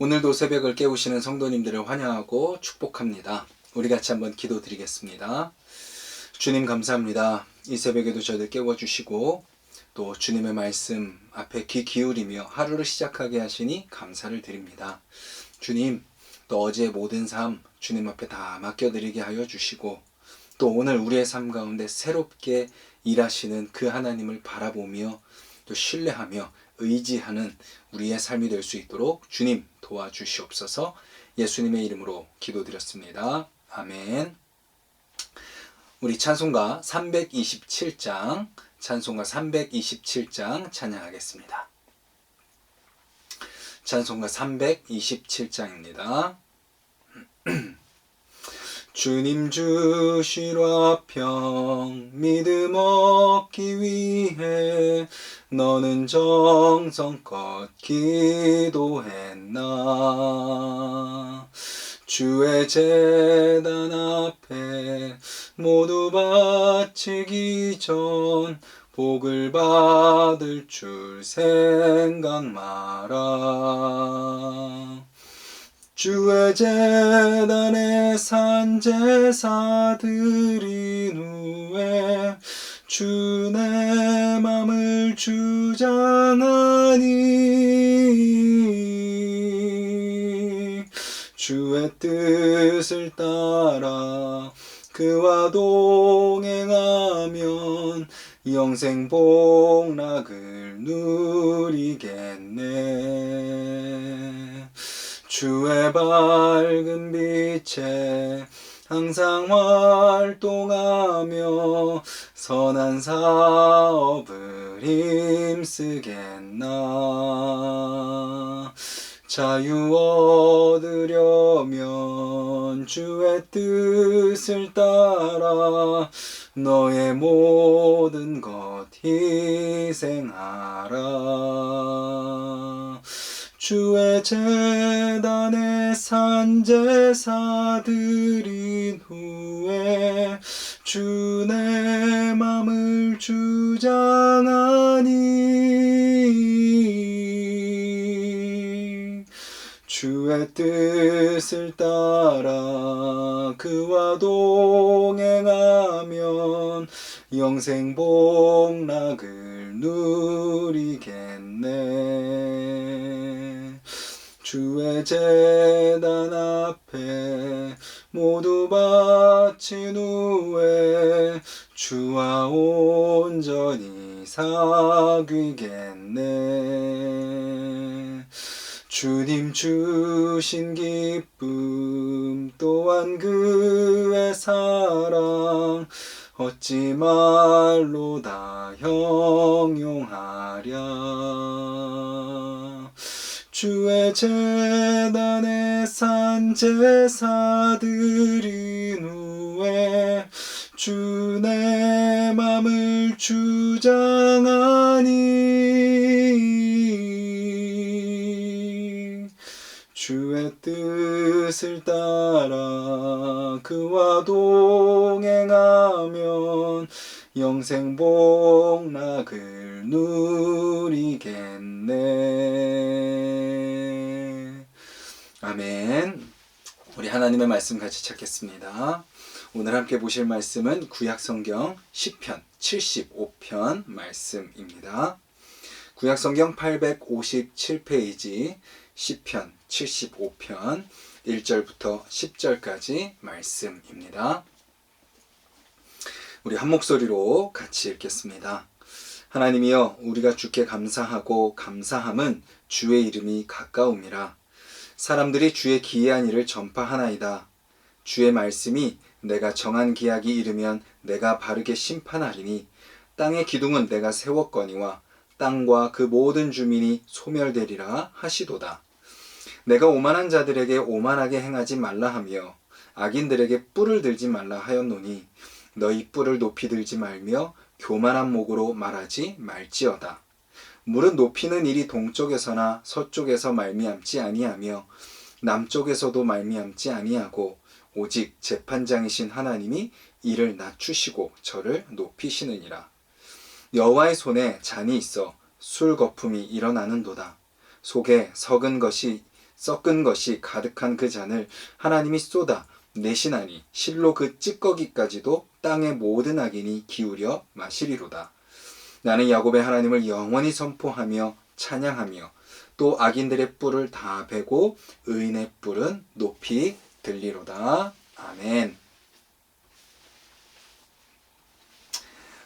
오늘도 새벽을 깨우시는 성도님들을 환영하고 축복합니다. 우리 같이 한번 기도 드리겠습니다. 주님 감사합니다. 이 새벽에도 저희들 깨워주시고 또 주님의 말씀 앞에 귀 기울이며 하루를 시작하게 하시니 감사를 드립니다. 주님 또 어제의 모든 삶 주님 앞에 다 맡겨드리게 하여 주시고 또 오늘 우리의 삶 가운데 새롭게 일하시는 그 하나님을 바라보며 또 신뢰하며 의지하는 우리의 삶이 될 수 있도록 주님 도와주시옵소서 예수님의 이름으로 기도드렸습니다. 아멘. 우리 찬송가 327장, 찬송가 327장 찬양하겠습니다. 찬송가 327장입니다. 주님 주시로 화평 믿음 얻기 위해 너는 정성껏 기도했나? 주의 재단 앞에 모두 바치기 전 복을 받을 줄 생각 마라 주의 재단에 산 제사 드린 후에 주 내 맘을 주장하니 주의 뜻을 따라 그와 동행하면 영생 복락을 누리겠네 주의 밝은 빛에 항상 활동하며 선한 사업을 힘쓰겠나. 자유 얻으려면 주의 뜻을 따라 너의 모든 것 희생하라 주의 재단에 산제사 드린 후에 주내 맘을 주장하니 주의 뜻을 따라 그와 동행하면 영생 복락을 누리겠네 주의 재단 앞에 모두 바친 후에 주와 온전히 사귀겠네. 주님 주신 기쁨 또한 그의 사랑 어찌 말로 다 형용하랴 주의 재단에 산 제사 드린 후에 주 내 맘을 주장하니 주의 뜻을 따라 그와 동행하면 영생 복락을 누리겠네. 아멘. 우리 하나님의 말씀 같이 찾겠습니다. 오늘 함께 보실 말씀은 구약 성경 10편 75편 말씀입니다. 구약 성경 857페이지 10편 75편 1절부터 10절까지 말씀입니다. 우리 한 목소리로 같이 읽겠습니다. 하나님이여 우리가 주께 감사하고 감사함은 주의 이름이 가까움이라 사람들이 주의 기이한 일을 전파하나이다. 주의 말씀이 내가 정한 기약이 이르면 내가 바르게 심판하리니 땅의 기둥은 내가 세웠거니와 땅과 그 모든 주민이 소멸되리라 하시도다. 내가 오만한 자들에게 오만하게 행하지 말라 하며 악인들에게 뿔을 들지 말라 하였노니 너희 뿔을 높이 들지 말며 교만한 목으로 말하지 말지어다. 물은 높이는 일이 동쪽에서나 서쪽에서 말미암지 아니하며 남쪽에서도 말미암지 아니하고 오직 재판장이신 하나님이 이를 낮추시고 저를 높이시느니라. 여호와의 손에 잔이 있어 술 거품이 일어나는도다. 속에 썩은 것이 썩은 것이 가득한 그 잔을 하나님이 쏟아 내시나니 실로 그 찌꺼기까지도 땅의 모든 악인이 기울여 마시리로다. 나는 야곱의 하나님을 영원히 선포하며 찬양하며 또 악인들의 뿔을 다 베고 의인의 뿔은 높이 들리로다. 아멘.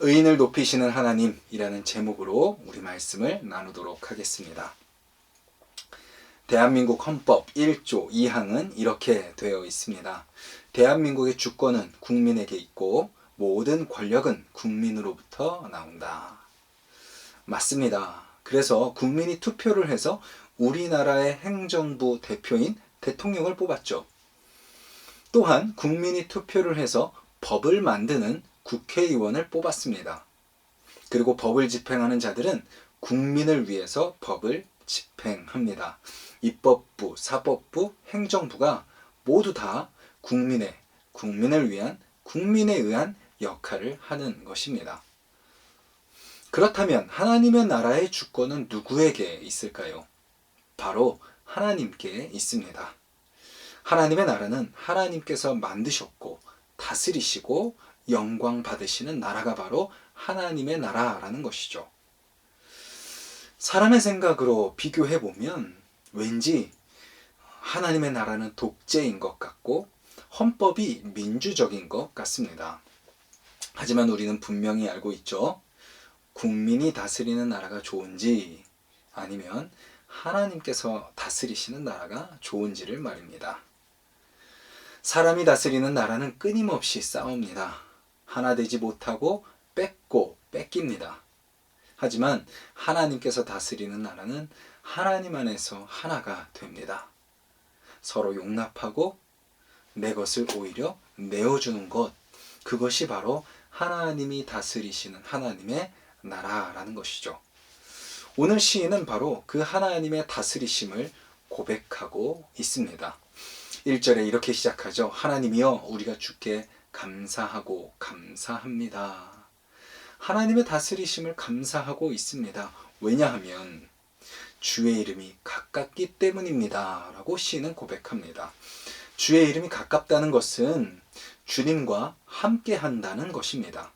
의인을 높이시는 하나님이라는 제목으로 우리 말씀을 나누도록 하겠습니다. 대한민국 헌법 1조 2항은 이렇게 되어 있습니다. 대한민국의 주권은 국민에게 있고 모든 권력은 국민으로부터 나온다. 맞습니다. 그래서 국민이 투표를 해서 우리나라의 행정부 대표인 대통령을 뽑았죠. 또한 국민이 투표를 해서 법을 만드는 국회의원을 뽑았습니다. 그리고 법을 집행하는 자들은 국민을 위해서 법을 집행합니다. 입법부, 사법부, 행정부가 모두 다 국민의, 국민을 위한, 국민에 의한 역할을 하는 것입니다. 그렇다면 하나님의 나라의 주권은 누구에게 있을까요? 바로 하나님께 있습니다. 하나님의 나라는 하나님께서 만드셨고 다스리시고 영광 받으시는 나라가 바로 하나님의 나라라는 것이죠. 사람의 생각으로 비교해 보면 왠지 하나님의 나라는 독재인 것 같고 헌법이 민주적인 것 같습니다. 하지만 우리는 분명히 알고 있죠. 국민이 다스리는 나라가 좋은지 아니면 하나님께서 다스리시는 나라가 좋은지를 말입니다. 사람이 다스리는 나라는 끊임없이 싸웁니다. 하나 되지 못하고 뺏고 뺏깁니다. 하지만 하나님께서 다스리는 나라는 하나님 안에서 하나가 됩니다. 서로 용납하고 내 것을 오히려 내어주는 것, 그것이 바로 하나님이 다스리시는 하나님의 나라라는 것이죠. 오늘 시인은 바로 그 하나님의 다스리심을 고백하고 있습니다. 1절에 이렇게 시작하죠. 하나님이여 우리가 주께 감사하고 감사합니다. 하나님의 다스리심을 감사하고 있습니다. 왜냐하면 주의 이름이 가깝기 때문입니다. 라고 시인은 고백합니다. 주의 이름이 가깝다는 것은 주님과 함께 한다는 것입니다.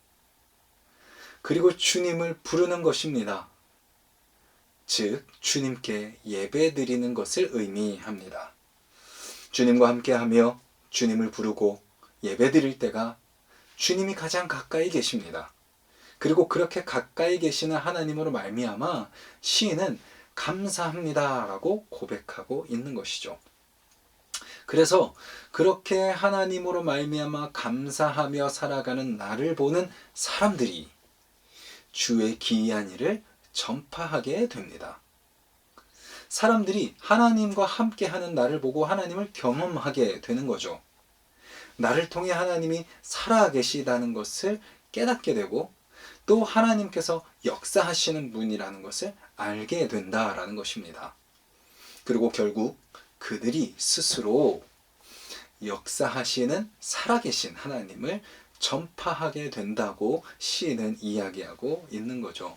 그리고 주님을 부르는 것입니다. 즉, 주님께 예배 드리는 것을 의미합니다. 주님과 함께 하며 주님을 부르고 예배 드릴 때가 주님이 가장 가까이 계십니다. 그리고 그렇게 가까이 계시는 하나님으로 말미암아 시인은 감사합니다라고 고백하고 있는 것이죠. 그래서 그렇게 하나님으로 말미암아 감사하며 살아가는 나를 보는 사람들이 주의 기이한 일을 전파하게 됩니다. 사람들이 하나님과 함께 하는 나를 보고 하나님을 경험하게 되는 거죠. 나를 통해 하나님이 살아 계시다는 것을 깨닫게 되고 또 하나님께서 역사하시는 분이라는 것을 알게 된다라는 것입니다. 그리고 결국 그들이 스스로 역사하시는 살아계신 하나님을 전파하게 된다고 시인은 이야기하고 있는 거죠.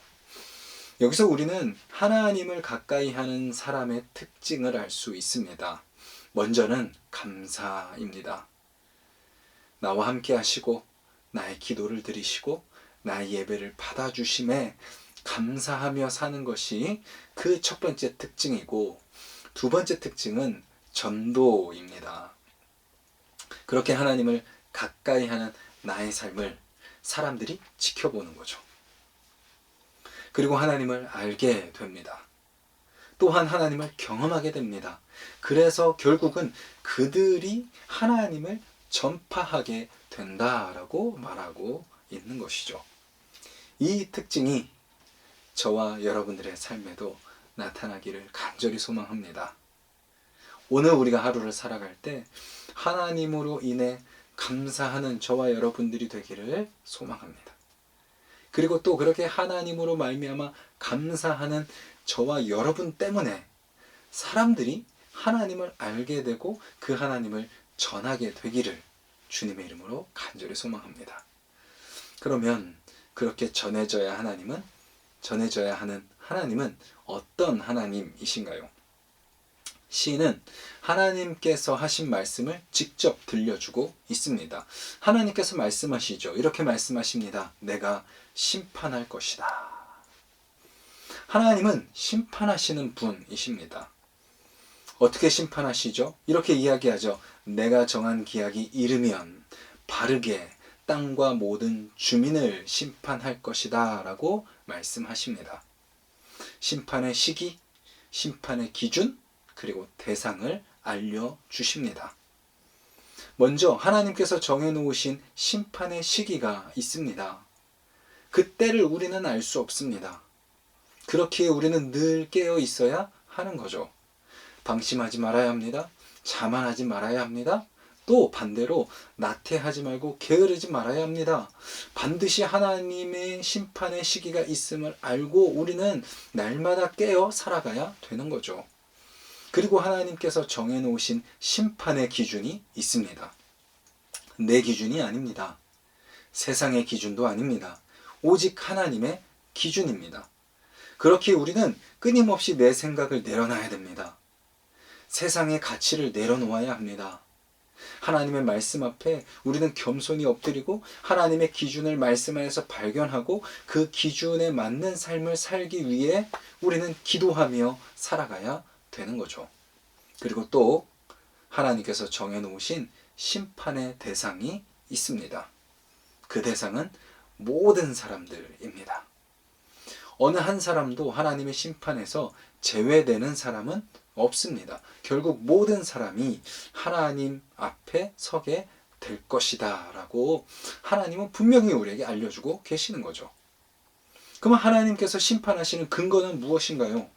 여기서 우리는 하나님을 가까이 하는 사람의 특징을 알 수 있습니다. 먼저는 감사입니다. 나와 함께 하시고 나의 기도를 들으시고 나의 예배를 받아주심에 감사하며 사는 것이 그 첫 번째 특징이고 두 번째 특징은 전도입니다. 그렇게 하나님을 가까이 하는 나의 삶을 사람들이 지켜보는 거죠. 그리고 하나님을 알게 됩니다. 또한 하나님을 경험하게 됩니다. 그래서 결국은 그들이 하나님을 전파하게 된다라고 말하고 있는 것이죠. 이 특징이 저와 여러분들의 삶에도 나타나기를 간절히 소망합니다. 오늘 우리가 하루를 살아갈 때 하나님으로 인해 감사하는 저와 여러분들이 되기를 소망합니다. 그리고 또 그렇게 하나님으로 말미암아 감사하는 저와 여러분 때문에 사람들이 하나님을 알게 되고 그 하나님을 전하게 되기를 주님의 이름으로 간절히 소망합니다. 그러면 그렇게 전해져야 하나님은 전해져야 하는 하나님은 어떤 하나님이신가요? 시인은 하나님께서 하신 말씀을 직접 들려주고 있습니다. 하나님께서 말씀하시죠. 이렇게 말씀하십니다. 내가 심판할 것이다. 하나님은 심판하시는 분이십니다. 어떻게 심판하시죠? 이렇게 이야기하죠. 내가 정한 기약이 이르면 바르게 땅과 모든 주민을 심판할 것이다. 라고 말씀하십니다. 심판의 시기, 심판의 기준, 그리고 대상을 알려주십니다. 먼저 하나님께서 정해놓으신 심판의 시기가 있습니다. 그때를 우리는 알 수 없습니다. 그렇기에 우리는 늘 깨어 있어야 하는 거죠. 방심하지 말아야 합니다. 자만하지 말아야 합니다. 또 반대로 나태하지 말고 게으르지 말아야 합니다. 반드시 하나님의 심판의 시기가 있음을 알고 우리는 날마다 깨어 살아가야 되는 거죠. 그리고 하나님께서 정해놓으신 심판의 기준이 있습니다. 내 기준이 아닙니다. 세상의 기준도 아닙니다. 오직 하나님의 기준입니다. 그렇게 우리는 끊임없이 내 생각을 내려놔야 됩니다. 세상의 가치를 내려놓아야 합니다. 하나님의 말씀 앞에 우리는 겸손히 엎드리고 하나님의 기준을 말씀 안에서 발견하고 그 기준에 맞는 삶을 살기 위해 우리는 기도하며 살아가야 되는 거죠. 그리고 또 하나님께서 정해놓으신 심판의 대상이 있습니다. 그 대상은 모든 사람들입니다. 어느 한 사람도 하나님의 심판에서 제외되는 사람은 없습니다. 결국 모든 사람이 하나님 앞에 서게 될 것이다. 라고 하나님은 분명히 우리에게 알려주고 계시는 거죠. 그러면 하나님께서 심판하시는 근거는 무엇인가요?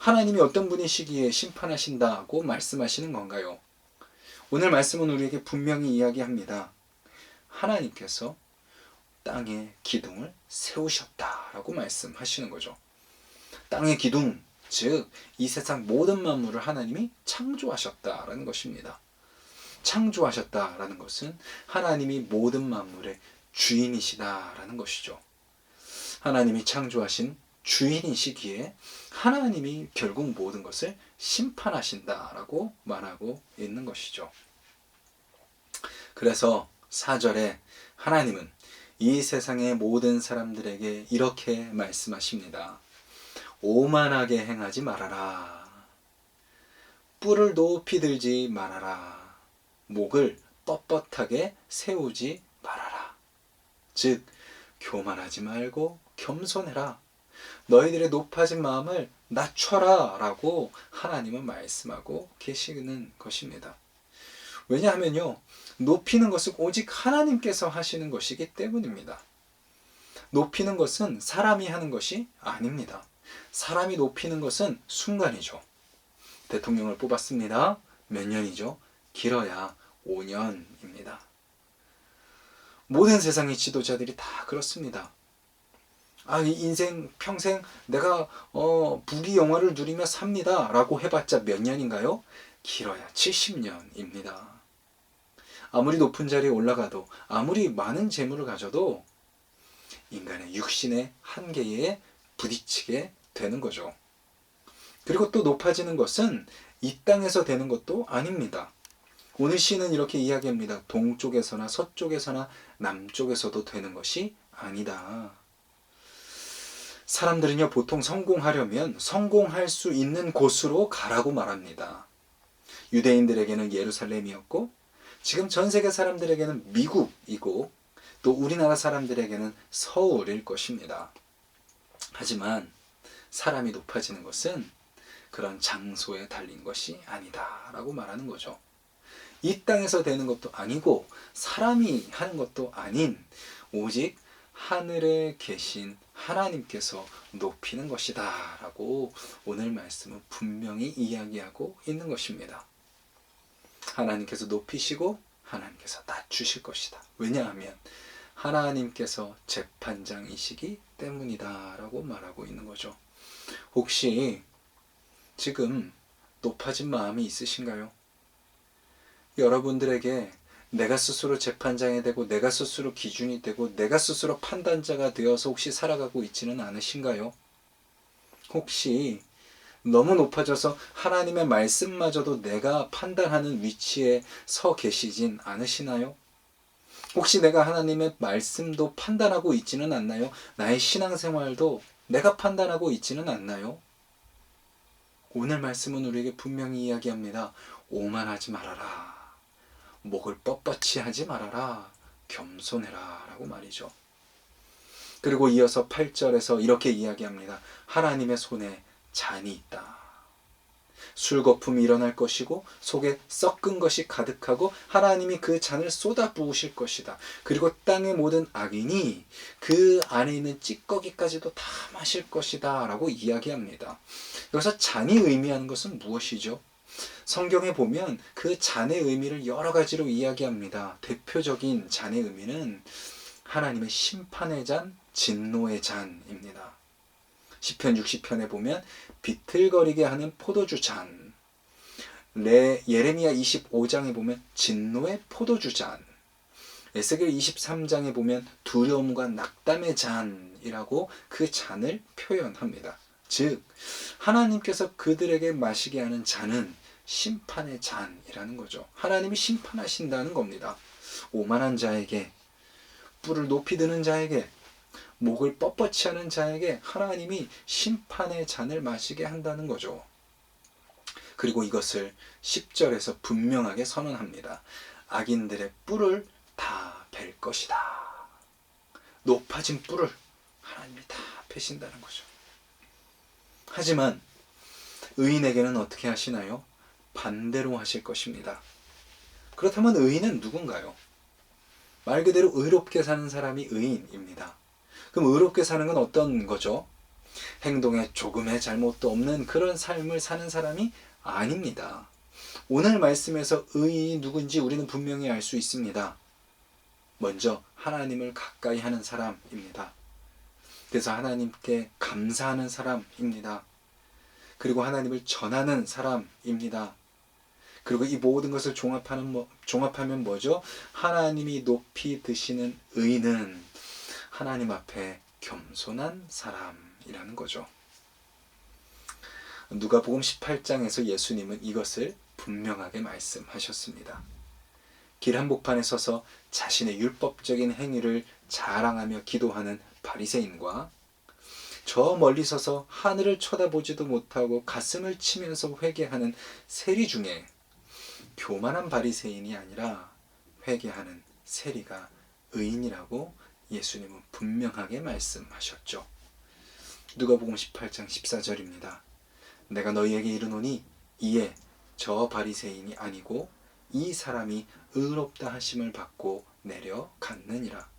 하나님이 어떤 분이시기에 심판하신다고 말씀하시는 건가요? 오늘 말씀은 우리에게 분명히 이야기합니다. 하나님께서 땅의 기둥을 세우셨다라고 말씀하시는 거죠. 땅의 기둥, 즉 이 세상 모든 만물을 하나님이 창조하셨다라는 것입니다. 창조하셨다라는 것은 하나님이 모든 만물의 주인이시다라는 것이죠. 하나님이 창조하신 주인이시기에 하나님이 결국 모든 것을 심판하신다라고 말하고 있는 것이죠. 그래서 4절에 하나님은 이 세상의 모든 사람들에게 이렇게 말씀하십니다. 오만하게 행하지 말아라. 뿔을 높이 들지 말아라. 목을 뻣뻣하게 세우지 말아라. 즉, 교만하지 말고 겸손해라. 너희들의 높아진 마음을 낮춰라. 라고 하나님은 말씀하고 계시는 것입니다. 왜냐하면요, 높이는 것은 오직 하나님께서 하시는 것이기 때문입니다. 높이는 것은 사람이 하는 것이 아닙니다. 사람이 높이는 것은 순간이죠. 대통령을 뽑았습니다. 몇 년이죠? 길어야 5년입니다. 모든 세상의 지도자들이 다 그렇습니다. 아, 이 인생 평생 내가 어, 부귀 영화를 누리며 삽니다라고 해봤자 몇 년인가요? 길어야 70년입니다. 아무리 높은 자리에 올라가도 아무리 많은 재물을 가져도 인간의 육신의 한계에 부딪히게 되는 거죠. 그리고 또 높아지는 것은 이 땅에서 되는 것도 아닙니다. 오늘 시는 이렇게 이야기합니다. 동쪽에서나 서쪽에서나 남쪽에서도 되는 것이 아니다. 사람들은요, 보통 성공하려면 성공할 수 있는 곳으로 가라고 말합니다. 유대인들에게는 예루살렘이었고, 지금 전 세계 사람들에게는 미국이고, 또 우리나라 사람들에게는 서울일 것입니다. 하지만 사람이 높아지는 것은 그런 장소에 달린 것이 아니다. 라고 말하는 거죠. 이 땅에서 되는 것도 아니고 사람이 하는 것도 아닌 오직 하늘에 계신 하나님께서 높이는 것이다. 라고 오늘 말씀은 분명히 이야기하고 있는 것입니다. 하나님께서 높이시고 하나님께서 낮추실 것이다. 왜냐하면 하나님께서 재판장이시기 때문이다. 라고 말하고 있는 거죠. 혹시 지금 높아진 마음이 있으신가요? 여러분들에게 내가 스스로 재판장이 되고 내가 스스로 기준이 되고 내가 스스로 판단자가 되어서 혹시 살아가고 있지는 않으신가요? 혹시 너무 높아져서 하나님의 말씀마저도 내가 판단하는 위치에 서 계시진 않으시나요? 혹시 내가 하나님의 말씀도 판단하고 있지는 않나요? 나의 신앙생활도 내가 판단하고 있지는 않나요? 오늘 말씀은 우리에게 분명히 이야기합니다. 오만하지 말아라. 목을 뻣뻣이 하지 말아라. 겸손해라. 라고 말이죠. 그리고 이어서 8절에서 이렇게 이야기합니다. 하나님의 손에 잔이 있다. 술 거품이 일어날 것이고 속에 썩은 것이 가득하고 하나님이 그 잔을 쏟아 부으실 것이다. 그리고 땅의 모든 악인이 그 안에 있는 찌꺼기까지도 다 마실 것이다. 라고 이야기합니다. 여기서 잔이 의미하는 것은 무엇이죠? 성경에 보면 그 잔의 의미를 여러 가지로 이야기합니다. 대표적인 잔의 의미는 하나님의 심판의 잔, 진노의 잔입니다. 시편 60편에 보면 비틀거리게 하는 포도주 잔. 레, 예레미야 25장에 보면 진노의 포도주 잔. 에스겔 23장에 보면 두려움과 낙담의 잔이라고 그 잔을 표현합니다. 즉 하나님께서 그들에게 마시게 하는 잔은 심판의 잔이라는 거죠. 하나님이 심판하신다는 겁니다. 오만한 자에게 뿔을 높이 드는 자에게 목을 뻣뻣이 하는 자에게 하나님이 심판의 잔을 마시게 한다는 거죠. 그리고 이것을 10절에서 분명하게 선언합니다. 악인들의 뿔을 다 벨 것이다. 높아진 뿔을 하나님이 다 패신다는 거죠. 하지만 의인에게는 어떻게 하시나요? 반대로 하실 것입니다. 그렇다면 의인은 누군가요? 말 그대로 의롭게 사는 사람이 의인입니다. 그럼 의롭게 사는 건 어떤 거죠? 행동에 조금의 잘못도 없는 그런 삶을 사는 사람이 아닙니다. 오늘 말씀에서 의인이 누군지 우리는 분명히 알 수 있습니다. 먼저 하나님을 가까이 하는 사람입니다. 그래서 하나님께 감사하는 사람입니다. 그리고 하나님을 전하는 사람입니다. 그리고 이 모든 것을 종합하는 뭐, 종합하면 뭐죠? 하나님이 높이 드시는 의는 하나님 앞에 겸손한 사람이라는 거죠. 누가복음 18장에서 예수님은 이것을 분명하게 말씀하셨습니다. 길 한복판에 서서 자신의 율법적인 행위를 자랑하며 기도하는 바리새인과 저 멀리 서서 하늘을 쳐다보지도 못하고 가슴을 치면서 회개하는 세리 중에 교만한 바리새인이 아니라 회개하는 세리가 의인이라고 예수님은 분명하게 말씀하셨죠. 누가복음 18장 14절입니다. 내가 너희에게 이르노니 이에 저 바리새인이 아니고 이 사람이 의롭다 하심을 받고 내려갔느니라.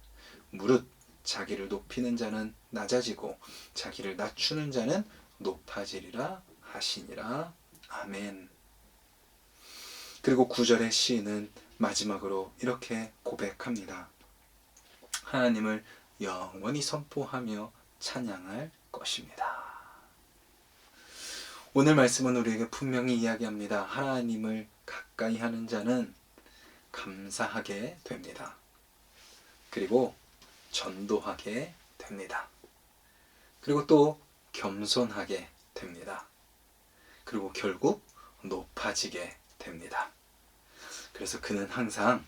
무릇 자기를 높이는 자는 낮아지고 자기를 낮추는 자는 높아지리라 하시니라. 아멘. 그리고 구절의 시인은 마지막으로 이렇게 고백합니다. 하나님을 영원히 선포하며 찬양할 것입니다. 오늘 말씀은 우리에게 분명히 이야기합니다. 하나님을 가까이 하는 자는 감사하게 됩니다. 그리고 전도하게 됩니다. 그리고 또 겸손하게 됩니다. 그리고 결국 높아지게 됩니다. 그래서 그는 항상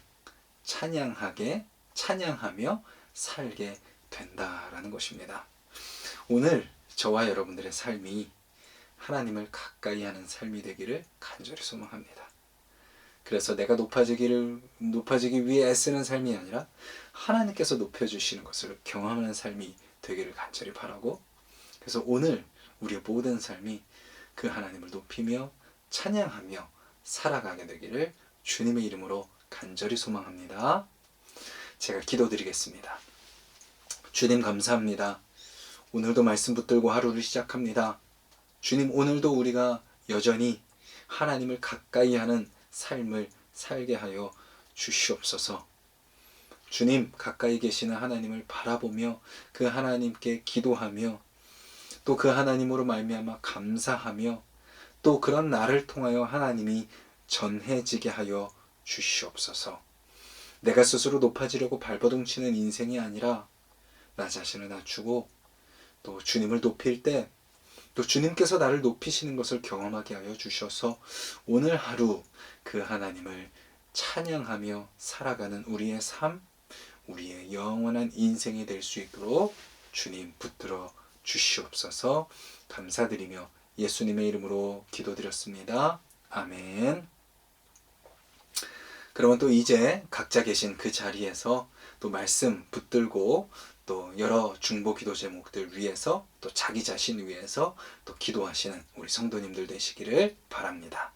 찬양하게 찬양하며 살게 된다라는 것입니다. 오늘 저와 여러분들의 삶이 하나님을 가까이 하는 삶이 되기를 간절히 소망합니다. 그래서 내가 높아지기를 높아지기 위해 애쓰는 삶이 아니라 하나님께서 높여 주시는 것을 경험하는 삶이 되기를 간절히 바라고 그래서 오늘 우리의 모든 삶이 그 하나님을 높이며 찬양하며 살아가게 되기를 주님의 이름으로 간절히 소망합니다. 제가 기도드리겠습니다. 주님 감사합니다. 오늘도 말씀 붙들고 하루를 시작합니다. 주님 오늘도 우리가 여전히 하나님을 가까이 하는 삶을 살게 하여 주시옵소서. 주님 가까이 계시는 하나님을 바라보며 그 하나님께 기도하며 또 그 하나님으로 말미암아 감사하며 또 그런 나를 통하여 하나님이 전해지게 하여 주시옵소서. 내가 스스로 높아지려고 발버둥 치는 인생이 아니라 나 자신을 낮추고 또 주님을 높일 때 또 주님께서 나를 높이시는 것을 경험하게 하여 주셔서 오늘 하루 그 하나님을 찬양하며 살아가는 우리의 삶, 우리의 영원한 인생이 될 수 있도록 주님 붙들어 주시옵소서 감사드리며 예수님의 이름으로 기도드렸습니다. 아멘. 그러면 또 이제 각자 계신 그 자리에서 또 말씀 붙들고 또 여러 중보 기도 제목들 위해서 또 자기 자신 위해서 또 기도하시는 우리 성도님들 되시기를 바랍니다.